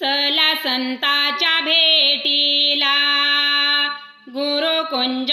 चला संताच्या भेटीला. गुरुकुंज